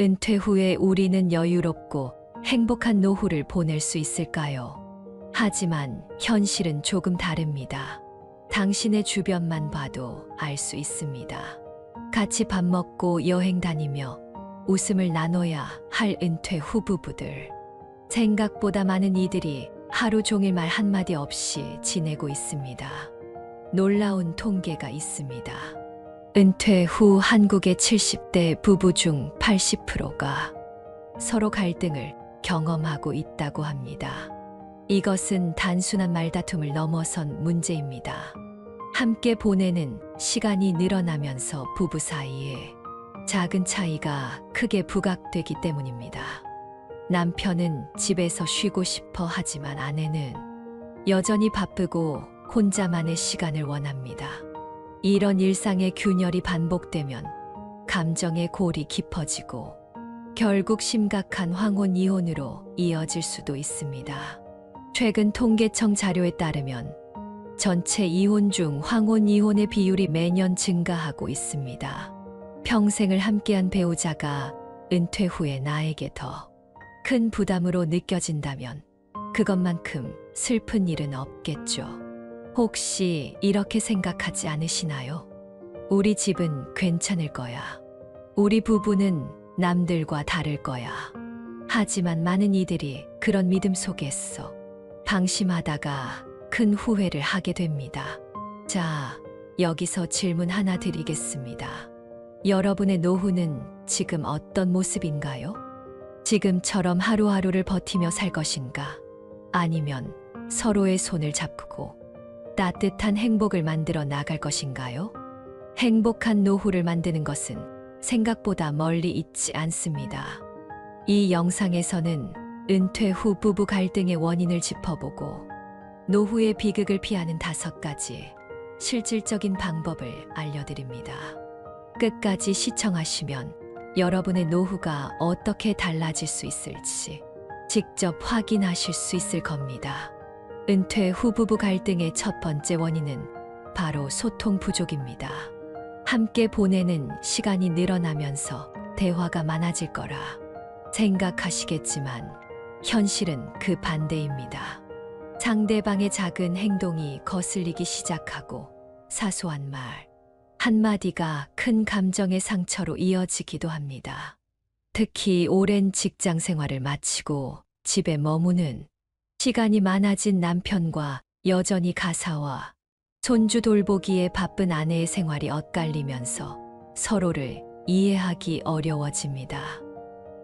은퇴 후에 우리는 여유롭고 행복한 노후를 보낼 수 있을까요? 하지만 현실은 조금 다릅니다. 당신의 주변만 봐도 알 수 있습니다. 같이 밥 먹고 여행 다니며 웃음을 나눠야 할 은퇴 후 부부들. 생각보다 많은 이들이 하루 종일 말 한마디 없이 지내고 있습니다. 놀라운 통계가 있습니다. 은퇴 후 한국의 70대 부부 중 80%가 서로 갈등을 경험하고 있다고 합니다. 이것은 단순한 말다툼을 넘어선 문제입니다. 함께 보내는 시간이 늘어나면서 부부 사이에 작은 차이가 크게 부각되기 때문입니다. 남편은 집에서 쉬고 싶어 하지만 아내는 여전히 바쁘고 혼자만의 시간을 원합니다. 이런 일상의 균열이 반복되면 감정의 골이 깊어지고 결국 심각한 황혼 이혼으로 이어질 수도 있습니다. 최근 통계청 자료에 따르면 전체 이혼 중 황혼 이혼의 비율이 매년 증가하고 있습니다. 평생을 함께한 배우자가 은퇴 후에 나에게 더 큰 부담으로 느껴진다면 그것만큼 슬픈 일은 없겠죠. 혹시 이렇게 생각하지 않으시나요? 우리 집은 괜찮을 거야. 우리 부부는 남들과 다를 거야. 하지만 많은 이들이 그런 믿음 속에서 방심하다가 큰 후회를 하게 됩니다. 자, 여기서 질문 하나 드리겠습니다. 여러분의 노후는 지금 어떤 모습인가요? 지금처럼 하루하루를 버티며 살 것인가? 아니면 서로의 손을 잡고 따뜻한 행복을 만들어 나갈 것인가요? 행복한 노후를 만드는 것은 생각보다 멀리 있지 않습니다. 이 영상에서는 은퇴 후 부부 갈등의 원인을 짚어보고 노후의 비극을 피하는 다섯 가지 실질적인 방법을 알려드립니다. 끝까지 시청하시면 여러분의 노후가 어떻게 달라질 수 있을지 직접 확인하실 수 있을 겁니다. 은퇴 후 부부 갈등의 첫 번째 원인은 바로 소통 부족입니다. 함께 보내는 시간이 늘어나면서 대화가 많아질 거라 생각하시겠지만 현실은 그 반대입니다. 상대방의 작은 행동이 거슬리기 시작하고 사소한 말, 한마디가 큰 감정의 상처로 이어지기도 합니다. 특히 오랜 직장 생활을 마치고 집에 머무는 시간이 많아진 남편과 여전히 가사와 손주 돌보기에 바쁜 아내의 생활이 엇갈리면서 서로를 이해하기 어려워집니다.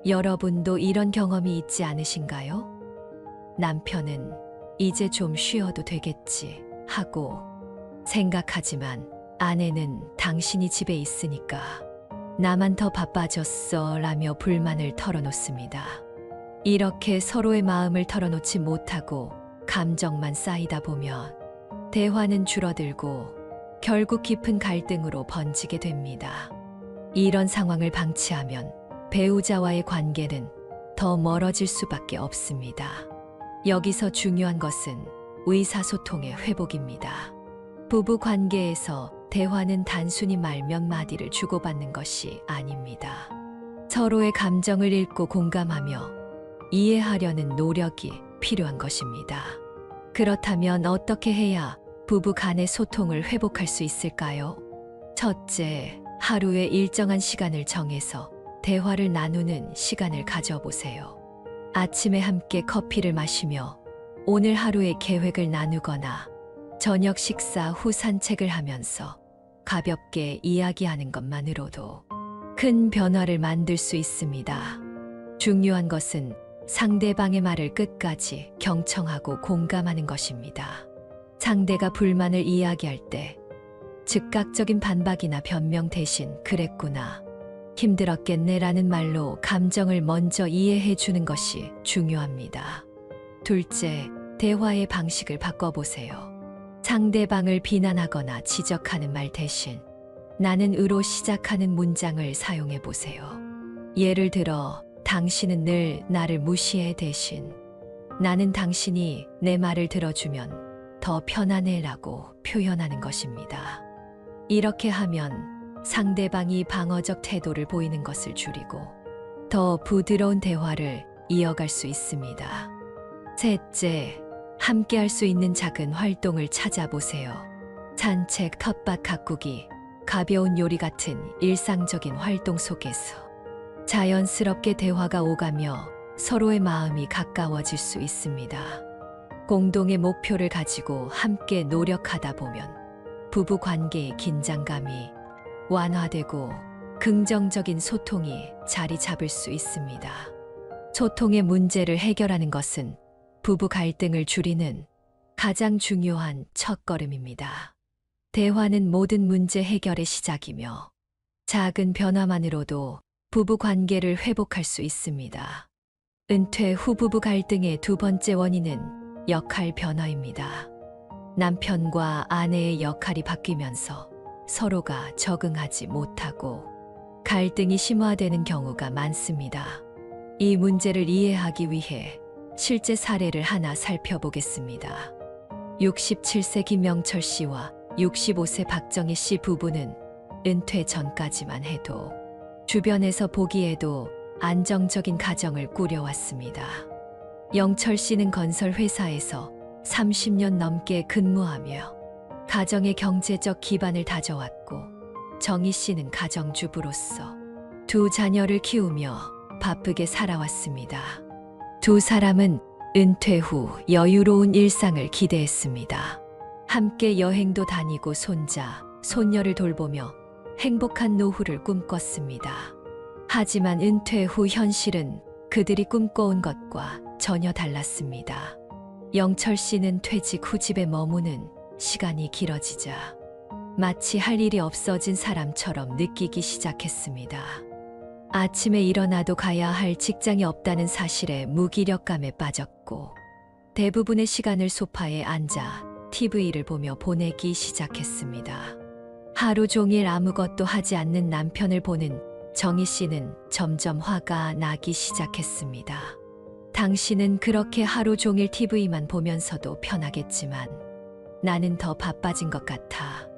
여러분도 이런 경험이 있지 않으신가요? 남편은 이제 좀 쉬어도 되겠지 하고 생각하지만 아내는 당신이 집에 있으니까 나만 더 바빠졌어 라며 불만을 털어놓습니다. 이렇게 서로의 마음을 털어놓지 못하고 감정만 쌓이다 보면 대화는 줄어들고 결국 깊은 갈등으로 번지게 됩니다. 이런 상황을 방치하면 배우자와의 관계는 더 멀어질 수밖에 없습니다. 여기서 중요한 것은 의사소통의 회복입니다. 부부 관계에서 대화는 단순히 말 몇 마디를 주고받는 것이 아닙니다. 서로의 감정을 읽고 공감하며 이해하려는 노력이 필요한 것입니다. 그렇다면 어떻게 해야 부부 간의 소통을 회복할 수 있을까요? 첫째, 하루에 일정한 시간을 정해서 대화를 나누는 시간을 가져보세요. 아침에 함께 커피를 마시며 오늘 하루의 계획을 나누거나 저녁 식사 후 산책을 하면서 가볍게 이야기하는 것만으로도 큰 변화를 만들 수 있습니다. 중요한 것은 상대방의 말을 끝까지 경청하고 공감하는 것입니다. 상대가 불만을 이야기할 때 즉각적인 반박이나 변명 대신 그랬구나. 힘들었겠네 라는 말로 감정을 먼저 이해해 주는 것이 중요합니다. 둘째, 대화의 방식을 바꿔보세요. 상대방을 비난하거나 지적하는 말 대신 나는 으로 시작하는 문장을 사용해 보세요. 예를 들어, 당신은 늘 나를 무시해 대신 나는 당신이 내 말을 들어주면 더 편안해라고 표현하는 것입니다. 이렇게 하면 상대방이 방어적 태도를 보이는 것을 줄이고 더 부드러운 대화를 이어갈 수 있습니다. 셋째, 함께 할 수 있는 작은 활동을 찾아보세요. 산책, 텃밭 가꾸기, 가벼운 요리 같은 일상적인 활동 속에서 자연스럽게 대화가 오가며 서로의 마음이 가까워질 수 있습니다. 공동의 목표를 가지고 함께 노력하다 보면 부부 관계의 긴장감이 완화되고 긍정적인 소통이 자리 잡을 수 있습니다. 소통의 문제를 해결하는 것은 부부 갈등을 줄이는 가장 중요한 첫걸음입니다. 대화는 모든 문제 해결의 시작이며 작은 변화만으로도 부부 관계를 회복할 수 있습니다. 은퇴 후 부부 갈등의 두 번째 원인은 역할 변화입니다. 남편과 아내의 역할이 바뀌면서 서로가 적응하지 못하고 갈등이 심화되는 경우가 많습니다. 이 문제를 이해하기 위해 실제 사례를 하나 살펴보겠습니다. 67세 김명철 씨와 65세 박정희 씨 부부는 은퇴 전까지만 해도 주변에서 보기에도 안정적인 가정을 꾸려왔습니다. 영철 씨는 건설 회사에서 30년 넘게 근무하며 가정의 경제적 기반을 다져왔고 정희 씨는 가정주부로서 두 자녀를 키우며 바쁘게 살아왔습니다. 두 사람은 은퇴 후 여유로운 일상을 기대했습니다. 함께 여행도 다니고 손자, 손녀를 돌보며 행복한 노후를 꿈꿨습니다. 하지만 은퇴 후 현실은 그들이 꿈꿔온 것과 전혀 달랐습니다. 영철 씨는 퇴직 후 집에 머무는 시간이 길어지자 마치 할 일이 없어진 사람처럼 느끼기 시작했습니다. 아침에 일어나도 가야 할 직장이 없다는 사실에 무기력감에 빠졌고 대부분의 시간을 소파에 앉아 TV를 보며 보내기 시작했습니다. 하루 종일 아무것도 하지 않는 남편을 보는 정희 씨는 점점 화가 나기 시작했습니다. 당신은 그렇게 하루 종일 TV만 보면서도 편하겠지만 나는 더 바빠진 것 같아.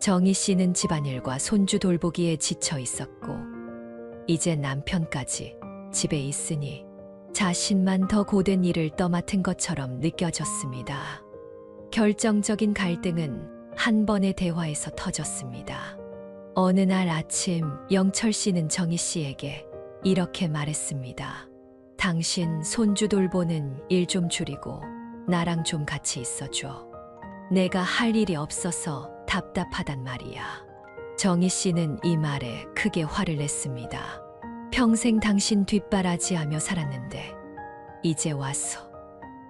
정희 씨는 집안일과 손주 돌보기에 지쳐 있었고 이제 남편까지 집에 있으니 자신만 더 고된 일을 떠맡은 것처럼 느껴졌습니다. 결정적인 갈등은 한 번의 대화에서 터졌습니다. 어느 날 아침 영철 씨는 정희 씨에게 이렇게 말했습니다. 당신 손주 돌보는 일 좀 줄이고 나랑 좀 같이 있어줘. 내가 할 일이 없어서 답답하단 말이야. 정희 씨는 이 말에 크게 화를 냈습니다. 평생 당신 뒷바라지하며 살았는데 이제 와서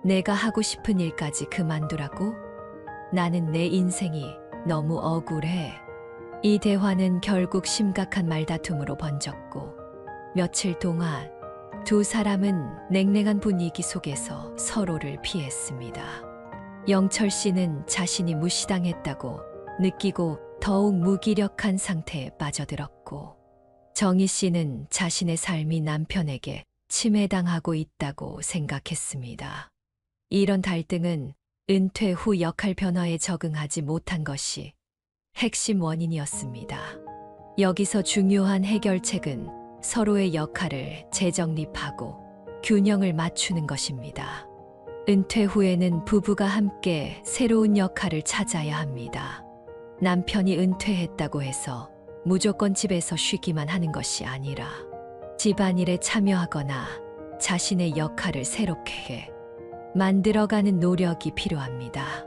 내가 하고 싶은 일까지 그만두라고? 나는 내 인생이 너무 억울해. 이 대화는 결국 심각한 말다툼으로 번졌고 며칠 동안 두 사람은 냉랭한 분위기 속에서 서로를 피했습니다. 영철 씨는 자신이 무시당했다고 느끼고 더욱 무기력한 상태에 빠져들었고 정희 씨는 자신의 삶이 남편에게 침해당하고 있다고 생각했습니다. 이런 갈등은 은퇴 후 역할 변화에 적응하지 못한 것이 핵심 원인이었습니다. 여기서 중요한 해결책은 서로의 역할을 재정립하고 균형을 맞추는 것입니다. 은퇴 후에는 부부가 함께 새로운 역할을 찾아야 합니다. 남편이 은퇴했다고 해서 무조건 집에서 쉬기만 하는 것이 아니라 집안일에 참여하거나 자신의 역할을 새롭게 해 만들어가는 노력이 필요합니다.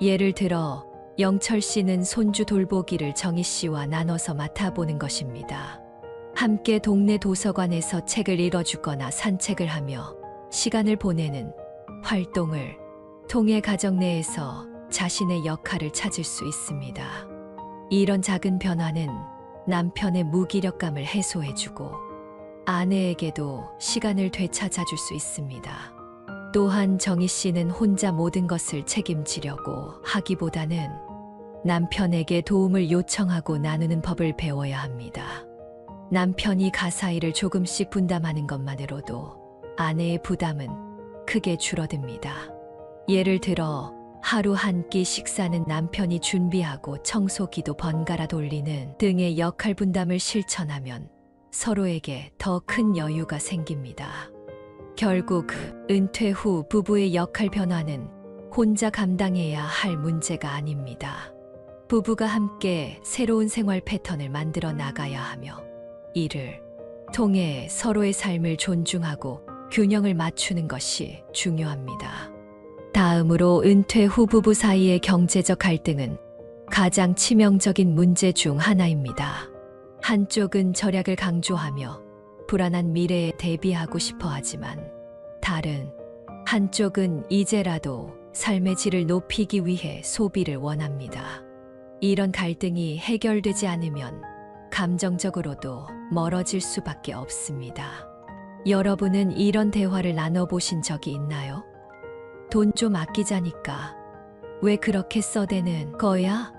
예를 들어 영철 씨는 손주 돌보기를 정희 씨와 나눠서 맡아보는 것입니다. 함께 동네 도서관에서 책을 읽어주거나 산책을 하며 시간을 보내는 활동을 통해 가정 내에서 자신의 역할을 찾을 수 있습니다. 이런 작은 변화는 남편의 무기력감을 해소해주고 아내에게도 시간을 되찾아줄 수 있습니다. 또한 정희 씨는 혼자 모든 것을 책임지려고 하기보다는 남편에게 도움을 요청하고 나누는 법을 배워야 합니다. 남편이 가사 일을 조금씩 분담하는 것만으로도 아내의 부담은 크게 줄어듭니다. 예를 들어 하루 한 끼 식사는 남편이 준비하고 청소기도 번갈아 돌리는 등의 역할 분담을 실천하면 서로에게 더 큰 여유가 생깁니다. 결국 은퇴 후 부부의 역할 변화는 혼자 감당해야 할 문제가 아닙니다. 부부가 함께 새로운 생활 패턴을 만들어 나가야 하며 이를 통해 서로의 삶을 존중하고 균형을 맞추는 것이 중요합니다. 다음으로 은퇴 후 부부 사이의 경제적 갈등은 가장 치명적인 문제 중 하나입니다. 한쪽은 절약을 강조하며 불안한 미래에 대비하고 싶어 하지만 다른 한쪽은 이제라도 삶의 질을 높이기 위해 소비를 원합니다. 이런 갈등이 해결되지 않으면 감정적으로도 멀어질 수밖에 없습니다. 여러분은 이런 대화를 나눠보신 적이 있나요? 돈 좀 아끼자니까 왜 그렇게 써대는 거야?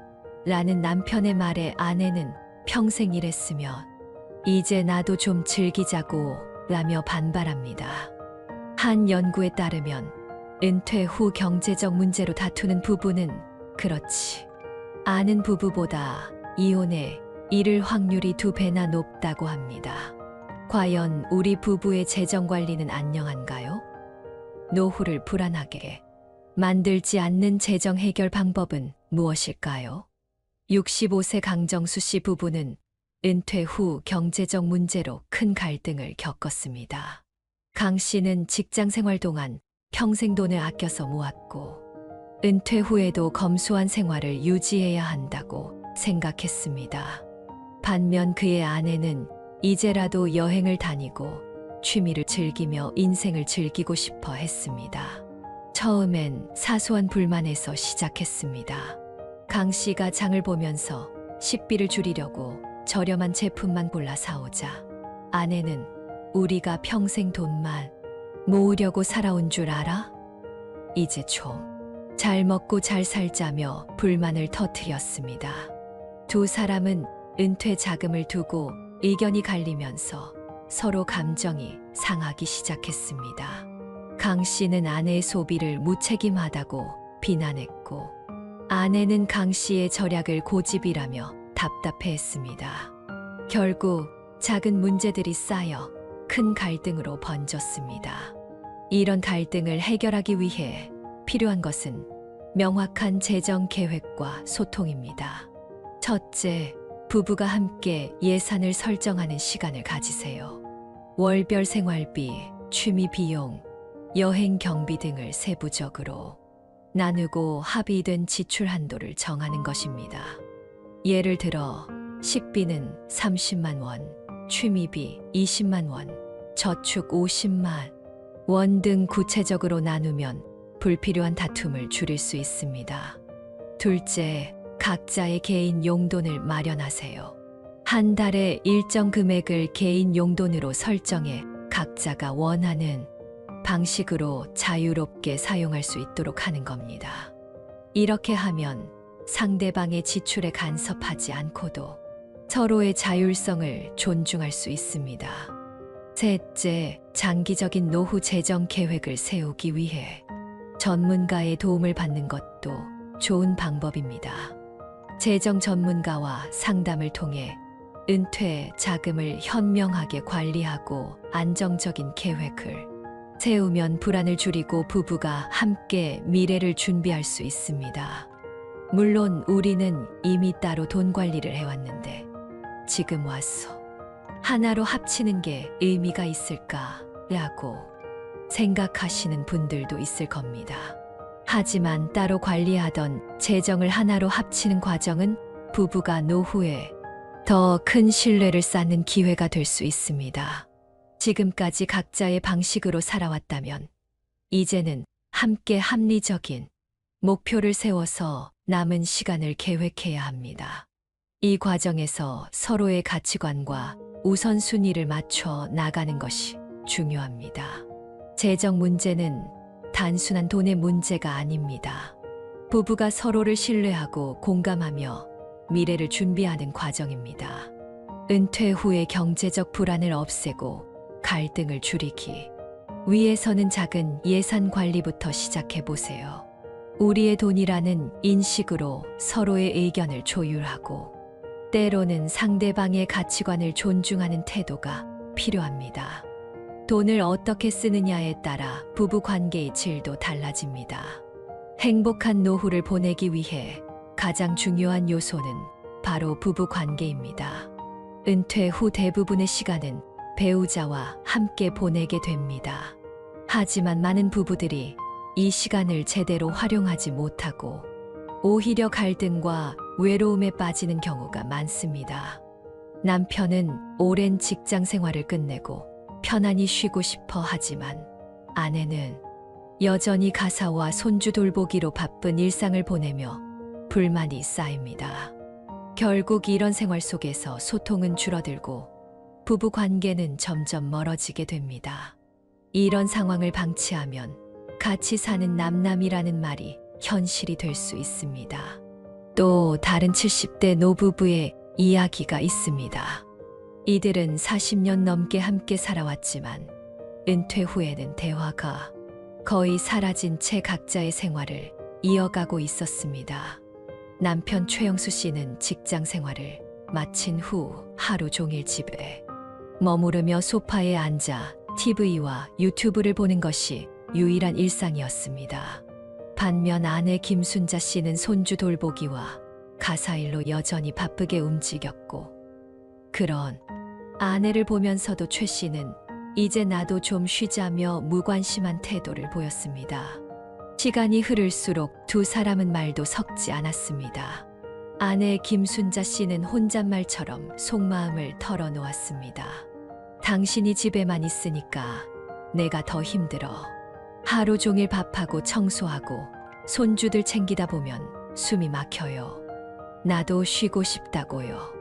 라는 남편의 말에 아내는 평생 일했으며 이제 나도 좀 즐기자고 라며 반발합니다. 한 연구에 따르면 은퇴 후 경제적 문제로 다투는 부부는 그렇지 않은 부부보다 이혼에 이를 확률이 두 배나 높다고 합니다. 과연 우리 부부의 재정 관리는 안녕한가요? 노후를 불안하게 만들지 않는 재정 해결 방법은 무엇일까요? 65세 강정수 씨 부부는 은퇴 후 경제적 문제로 큰 갈등을 겪었습니다. 강 씨는 직장 생활 동안 평생 돈을 아껴서 모았고 은퇴 후에도 검소한 생활을 유지해야 한다고 생각했습니다. 반면 그의 아내는 이제라도 여행을 다니고 취미를 즐기며 인생을 즐기고 싶어 했습니다. 처음엔 사소한 불만에서 시작했습니다. 강 씨가 장을 보면서 식비를 줄이려고 저렴한 제품만 골라 사오자 아내는 우리가 평생 돈만 모으려고 살아온 줄 알아? 이제 좀 잘 먹고 잘 살자며 불만을 터뜨렸습니다. 두 사람은 은퇴 자금을 두고 의견이 갈리면서 서로 감정이 상하기 시작했습니다. 강 씨는 아내의 소비를 무책임하다고 비난했고 아내는 강 씨의 절약을 고집이라며 답답해했습니다. 결국 작은 문제들이 쌓여 큰 갈등으로 번졌습니다. 이런 갈등을 해결하기 위해 필요한 것은 명확한 재정 계획과 소통입니다. 첫째, 부부가 함께 예산을 설정하는 시간을 가지세요. 월별 생활비, 취미 비용, 여행 경비 등을 세부적으로 나누고 합의된 지출 한도를 정하는 것입니다. 예를 들어 식비는 30만 원, 취미비 20만 원, 저축 50만 원 등 구체적으로 나누면 불필요한 다툼을 줄일 수 있습니다. 둘째, 각자의 개인 용돈을 마련하세요. 한 달에 일정 금액을 개인 용돈으로 설정해 각자가 원하는 방식으로 자유롭게 사용할 수 있도록 하는 겁니다. 이렇게 하면 상대방의 지출에 간섭하지 않고도 서로의 자율성을 존중할 수 있습니다. 셋째, 장기적인 노후 재정 계획을 세우기 위해 전문가의 도움을 받는 것도 좋은 방법입니다. 재정 전문가와 상담을 통해 은퇴 자금을 현명하게 관리하고 안정적인 계획을 세우면 불안을 줄이고 부부가 함께 미래를 준비할 수 있습니다. 물론 우리는 이미 따로 돈 관리를 해왔는데 지금 와서 하나로 합치는 게 의미가 있을까라고 생각하시는 분들도 있을 겁니다. 하지만 따로 관리하던 재정을 하나로 합치는 과정은 부부가 노후에 더 큰 신뢰를 쌓는 기회가 될 수 있습니다. 지금까지 각자의 방식으로 살아왔다면 이제는 함께 합리적인 목표를 세워서 남은 시간을 계획해야 합니다. 이 과정에서 서로의 가치관과 우선순위를 맞춰 나가는 것이 중요합니다. 재정 문제는 단순한 돈의 문제가 아닙니다. 부부가 서로를 신뢰하고 공감하며 미래를 준비하는 과정입니다. 은퇴 후의 경제적 불안을 없애고 갈등을 줄이기 위해서는 작은 예산 관리부터 시작해 보세요. 우리의 돈이라는 인식으로 서로의 의견을 조율하고 때로는 상대방의 가치관을 존중하는 태도가 필요합니다. 돈을 어떻게 쓰느냐에 따라 부부 관계의 질도 달라집니다. 행복한 노후를 보내기 위해 가장 중요한 요소는 바로 부부 관계입니다. 은퇴 후 대부분의 시간은 배우자와 함께 보내게 됩니다. 하지만 많은 부부들이 이 시간을 제대로 활용하지 못하고 오히려 갈등과 외로움에 빠지는 경우가 많습니다. 남편은 오랜 직장 생활을 끝내고 편안히 쉬고 싶어 하지만 아내는 여전히 가사와 손주 돌보기로 바쁜 일상을 보내며 불만이 쌓입니다. 결국 이런 생활 속에서 소통은 줄어들고 부부 관계는 점점 멀어지게 됩니다. 이런 상황을 방치하면 같이 사는 남남이라는 말이 현실이 될 수 있습니다. 또 다른 70대 노부부의 이야기가 있습니다. 이들은 40년 넘게 함께 살아왔지만 은퇴 후에는 대화가 거의 사라진 채 각자의 생활을 이어가고 있었습니다. 남편 최영수 씨는 직장 생활을 마친 후 하루 종일 집에 머무르며 소파에 앉아 TV와 유튜브를 보는 것이 유일한 일상이었습니다. 반면 아내 김순자 씨는 손주 돌보기와 가사일로 여전히 바쁘게 움직였고, 그런 아내를 보면서도 최 씨는 이제 나도 좀 쉬자며 무관심한 태도를 보였습니다. 시간이 흐를수록 두 사람은 말도 섞지 않았습니다. 아내 김순자 씨는 혼잣말처럼 속마음을 털어놓았습니다. 당신이 집에만 있으니까 내가 더 힘들어. 하루 종일 밥하고 청소하고 손주들 챙기다 보면 숨이 막혀요. 나도 쉬고 싶다고요.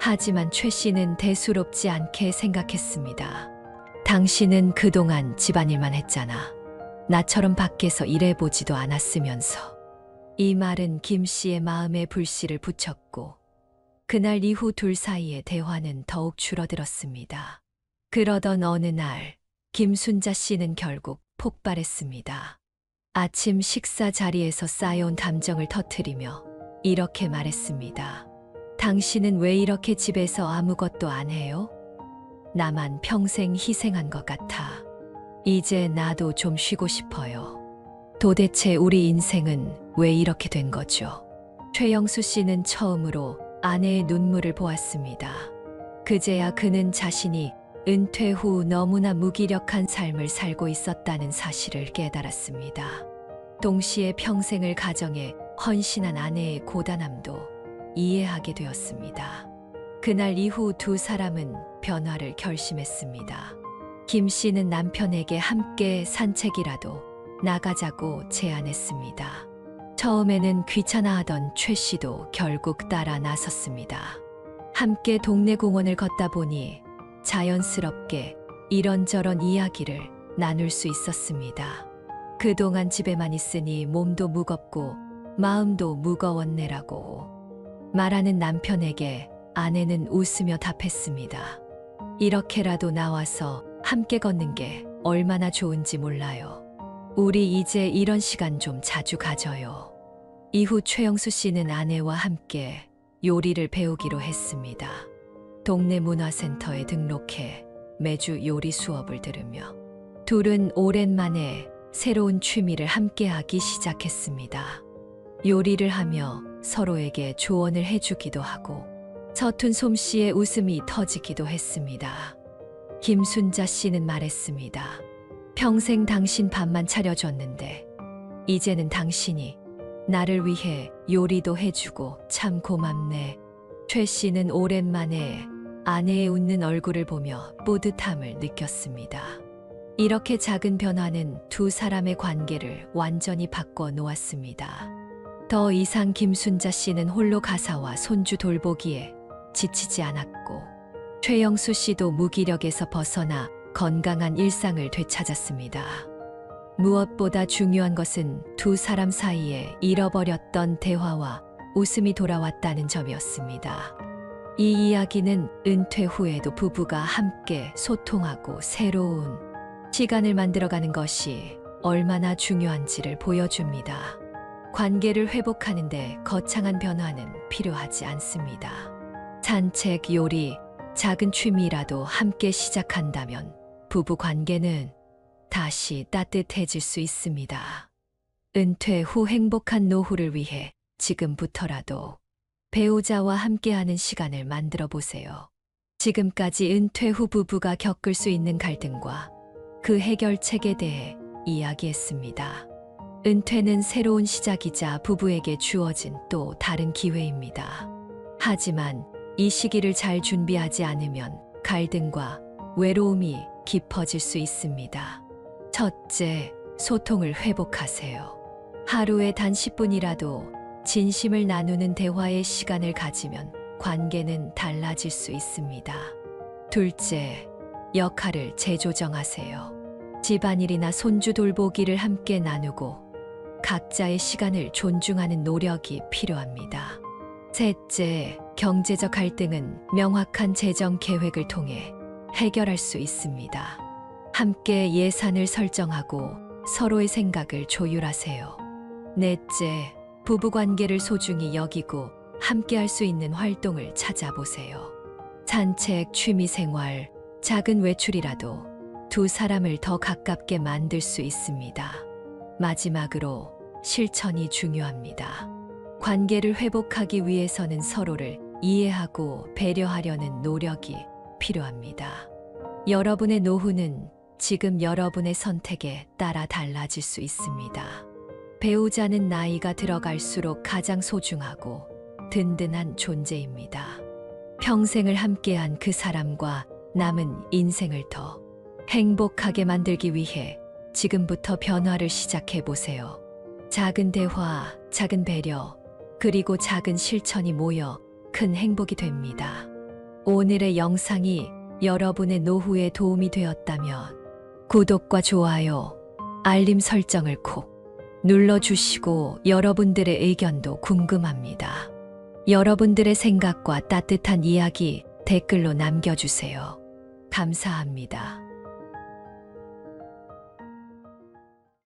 하지만 최 씨는 대수롭지 않게 생각했습니다. 당신은 그동안 집안일만 했잖아. 나처럼 밖에서 일해보지도 않았으면서. 이 말은 김 씨의 마음에 불씨를 붙였고, 그날 이후 둘 사이의 대화는 더욱 줄어들었습니다. 그러던 어느 날, 김순자 씨는 결국 폭발했습니다. 아침 식사 자리에서 쌓여온 감정을 터트리며 이렇게 말했습니다. 당신은 왜 이렇게 집에서 아무것도 안 해요? 나만 평생 희생한 것 같아. 이제 나도 좀 쉬고 싶어요. 도대체 우리 인생은 왜 이렇게 된 거죠? 최영수 씨는 처음으로 아내의 눈물을 보았습니다. 그제야 그는 자신이 은퇴 후 너무나 무기력한 삶을 살고 있었다는 사실을 깨달았습니다. 동시에 평생을 가정에 헌신한 아내의 고단함도 이해하게 되었습니다. 그날 이후 두 사람은 변화를 결심했습니다. 김 씨는 남편에게 함께 산책이라도 나가자고 제안했습니다. 처음에는 귀찮아하던 최 씨도 결국 따라 나섰습니다. 함께 동네 공원을 걷다 보니 자연스럽게 이런저런 이야기를 나눌 수 있었습니다. 그동안 집에만 있으니 몸도 무겁고 마음도 무거웠네라고 말하는 남편에게 아내는 웃으며 답했습니다. 이렇게라도 나와서 함께 걷는 게 얼마나 좋은지 몰라요. 우리 이제 이런 시간 좀 자주 가져요. 이후 최영수 씨는 아내와 함께 요리를 배우기로 했습니다. 동네 문화센터에 등록해 매주 요리 수업을 들으며 둘은 오랜만에 새로운 취미를 함께하기 시작했습니다. 요리를 하며 서로에게 조언을 해주기도 하고 서툰 솜씨에 웃음이 터지기도 했습니다. 김순자 씨는 말했습니다. 평생 당신 밥만 차려줬는데 이제는 당신이 나를 위해 요리도 해주고 참 고맙네. 최 씨는 오랜만에 아내의 웃는 얼굴을 보며 뿌듯함을 느꼈습니다. 이렇게 작은 변화는 두 사람의 관계를 완전히 바꿔 놓았습니다. 더 이상 김순자 씨는 홀로 가사와 손주 돌보기에 지치지 않았고, 최영수 씨도 무기력에서 벗어나 건강한 일상을 되찾았습니다. 무엇보다 중요한 것은 두 사람 사이에 잃어버렸던 대화와 웃음이 돌아왔다는 점이었습니다. 이 이야기는 은퇴 후에도 부부가 함께 소통하고 새로운 시간을 만들어가는 것이 얼마나 중요한지를 보여줍니다. 관계를 회복하는데 거창한 변화는 필요하지 않습니다. 산책, 요리, 작은 취미라도 함께 시작한다면 부부 관계는 다시 따뜻해질 수 있습니다. 은퇴 후 행복한 노후를 위해 지금부터라도 배우자와 함께하는 시간을 만들어 보세요. 지금까지 은퇴 후 부부가 겪을 수 있는 갈등과 그 해결책에 대해 이야기했습니다. 은퇴는 새로운 시작이자 부부에게 주어진 또 다른 기회입니다. 하지만 이 시기를 잘 준비하지 않으면 갈등과 외로움이 깊어질 수 있습니다. 첫째, 소통을 회복하세요. 하루에 단 10분이라도 진심을 나누는 대화의 시간을 가지면 관계는 달라질 수 있습니다. 둘째, 역할을 재조정하세요. 집안일이나 손주 돌보기를 함께 나누고 각자의 시간을 존중하는 노력이 필요합니다. 셋째, 경제적 갈등은 명확한 재정 계획을 통해 해결할 수 있습니다. 함께 예산을 설정하고 서로의 생각을 조율하세요. 넷째, 부부 관계를 소중히 여기고 함께 할 수 있는 활동을 찾아보세요. 산책, 취미 생활, 작은 외출이라도 두 사람을 더 가깝게 만들 수 있습니다. 마지막으로 실천이 중요합니다. 관계를 회복하기 위해서는 서로를 이해하고 배려하려는 노력이 필요합니다. 여러분의 노후는 지금 여러분의 선택에 따라 달라질 수 있습니다. 배우자는 나이가 들어갈수록 가장 소중하고 든든한 존재입니다. 평생을 함께한 그 사람과 남은 인생을 더 행복하게 만들기 위해 지금부터 변화를 시작해 보세요. 작은 대화, 작은 배려, 그리고 작은 실천이 모여 큰 행복이 됩니다. 오늘의 영상이 여러분의 노후에 도움이 되었다면 구독과 좋아요, 알림 설정을 콕 눌러주시고 여러분들의 의견도 궁금합니다. 여러분들의 생각과 따뜻한 이야기 댓글로 남겨주세요. 감사합니다.